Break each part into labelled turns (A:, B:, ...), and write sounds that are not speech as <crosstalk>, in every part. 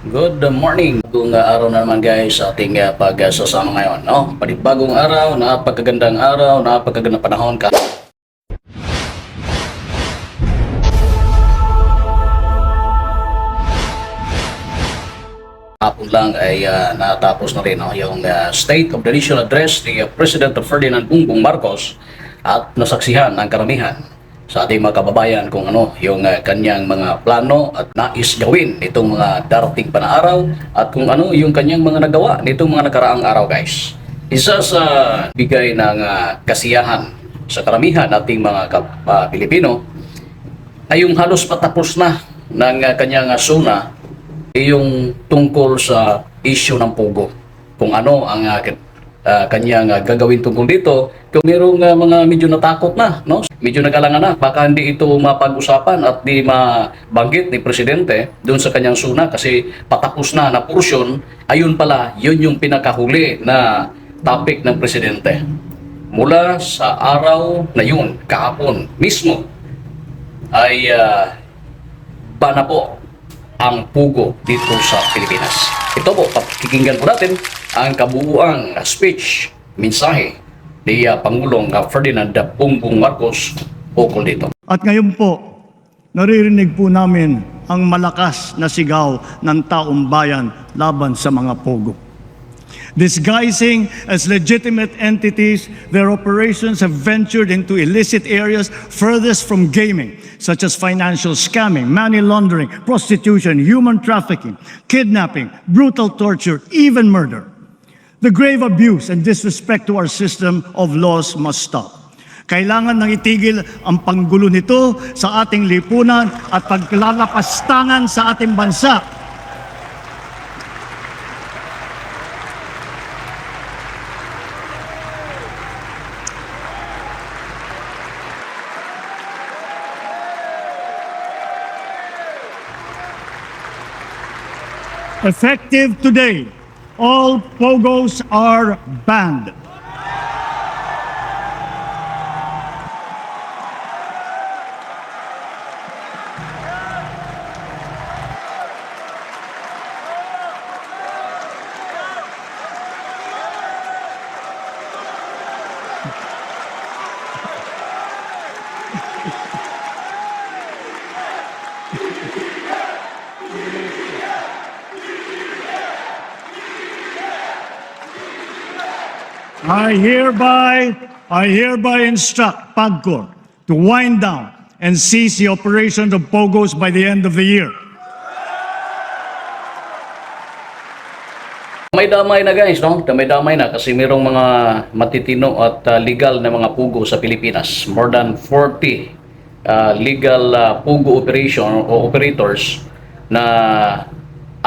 A: Good morning. Bagong araw na naman guys sa ating uh, pagsasama ngayon. No? Panibagong araw, napakagandang araw, napakagandang panahon ka. Hapon lang ay uh, natapos na rin no, yung uh, State of the Nation Address ni uh, President Ferdinand Bongbong Marcos at nasaksihan ang karamihan sa ating mga kababayan kung ano yung uh, kanyang mga plano at nais gawin nitong mga darating pa na araw at kung ano yung kanyang mga nagawa nitong mga nakaraang araw guys. Isa sa bigay ng uh, kasiyahan sa karamihan nating mga kap- uh, Pilipino ay yung halos patapos na ng uh, kanyang uh, suna yung tungkol sa issue ng Pogo. Kung ano ang uh, uh, kanyang uh, gagawin tungkol dito. Kung merong uh, mga medyo natakot na, no? medyo nag-alangan na, baka hindi ito mapag-usapan at di mabanggit ni Presidente doon sa kanyang suna kasi patapos na na portion, ayun pala, yun yung pinakahuli na topic ng Presidente. Mula sa araw na yun, kahapon mismo, ay uh, ba na po ang pugo dito sa Pilipinas. Ito po, pakikinggan po natin ang kabuuang speech, mensahe ni uh, Pangulong uh, Ferdinand Bongbong Marcos ukol dito.
B: At ngayon po, naririnig po namin ang malakas na sigaw ng taong bayan laban sa mga pogo. Disguising as legitimate entities, their operations have ventured into illicit areas furthest from gaming, such as financial scamming, money laundering, prostitution, human trafficking, kidnapping, brutal torture, even murder. The grave abuse and disrespect to our system of laws must stop. Kailangan nang itigil ang panggulo nito sa ating lipunan at paglalapastangan sa ating bansa. Effective today, all pogos are banned. I hereby, I hereby instruct PAGCOR to wind down and cease the operations of POGOs by the end of the year.
A: May damay na guys, no? May damay na kasi merong mga matitino at uh, legal na mga pugo sa Pilipinas. More than 40 uh, legal uh, pugo operation o operators na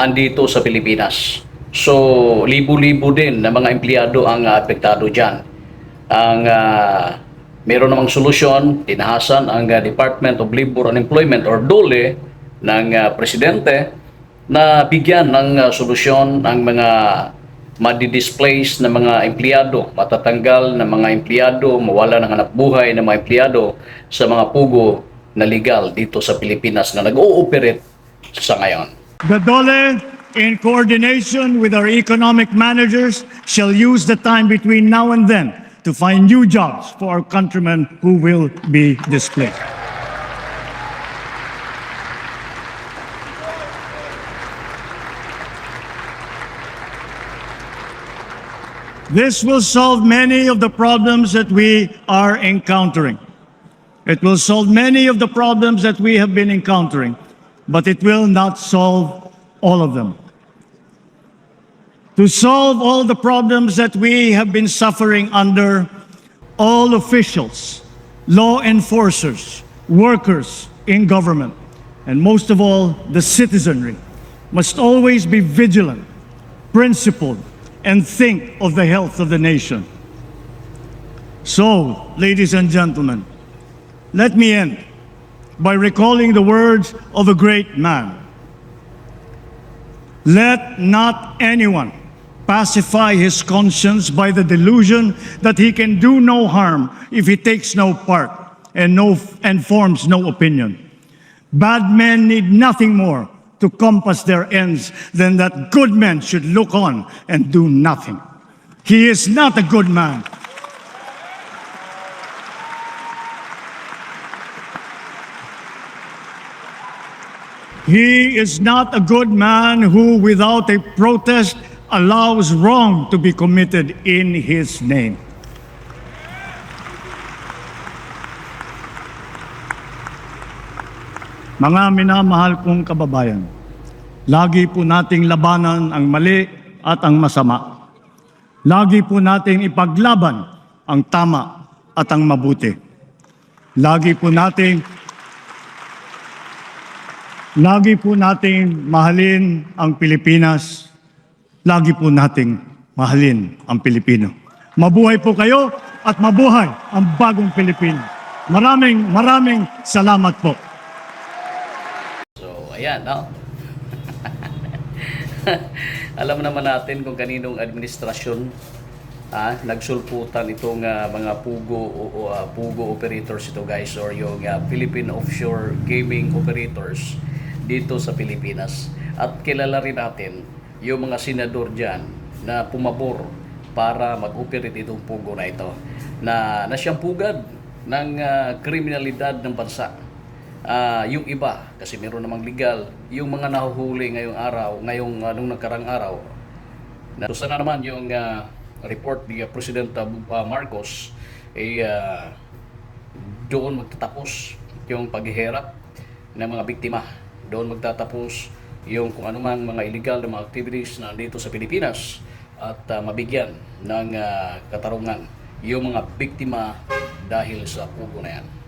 A: andito sa Pilipinas. So, libo-libo din na mga empleyado ang uh, apektado dyan. Ang uh, meron namang solusyon, tinahasan ang uh, Department of Labor and Employment or DOLE ng uh, Presidente na bigyan ng uh, solusyon ang mga madi-displace na mga empleyado, matatanggal na mga empleyado, mawala ng hanap buhay ng mga empleyado sa mga pugo na legal dito sa Pilipinas na nag-ooperate sa ngayon.
B: The DOLE, in coordination with our economic managers, shall use the time between now and then to find new jobs for our countrymen who will be displaced. This will solve many of the problems that we are encountering. It will solve many of the problems that we have been encountering, but it will not solve all of them. To solve all the problems that we have been suffering under, all officials, law enforcers, workers in government, and most of all, the citizenry, must always be vigilant, principled, and think of the health of the nation. So, ladies and gentlemen, let me end by recalling the words of a great man. Let not anyone pacify his conscience by the delusion that he can do no harm if he takes no part and, no, and forms no opinion. Bad men need nothing more to compass their ends, than that good men should look on and do nothing. He is not a good man. He is not a good man who, without a protest, allows wrong to be committed in his name. Mga minamahal kong kababayan, lagi po nating labanan ang mali at ang masama. Lagi po nating ipaglaban ang tama at ang mabuti. Lagi po nating Lagi po nating mahalin ang Pilipinas. Lagi po nating mahalin ang Pilipino. Mabuhay po kayo at mabuhay ang bagong Pilipino. Maraming maraming salamat po.
A: So, ayan, no? <laughs> Alam naman natin kung kaninong administrasyon ah, nagsulputan itong ah, mga pugo o, ah, pugo operators ito guys or yung ah, Philippine offshore gaming operators dito sa Pilipinas. At kilala rin natin yung mga senador dyan na pumabor para mag-operate itong pugo na ito na nasyang pugad ng ah, kriminalidad ng bansa. Ah, yung iba, kasi meron namang legal, yung mga nahuhuli ngayong araw, ngayong anong nagkarang araw, na sana naman yung ah, report ni ah, President ah, Marcos ay ah, doon magtatapos yung paghihirap ng mga biktima. Doon magtatapos yung kung anumang mga illegal na mga activities na dito sa Pilipinas at ah, mabigyan ng ah, katarungan yung mga biktima dahil sa pugo na yan.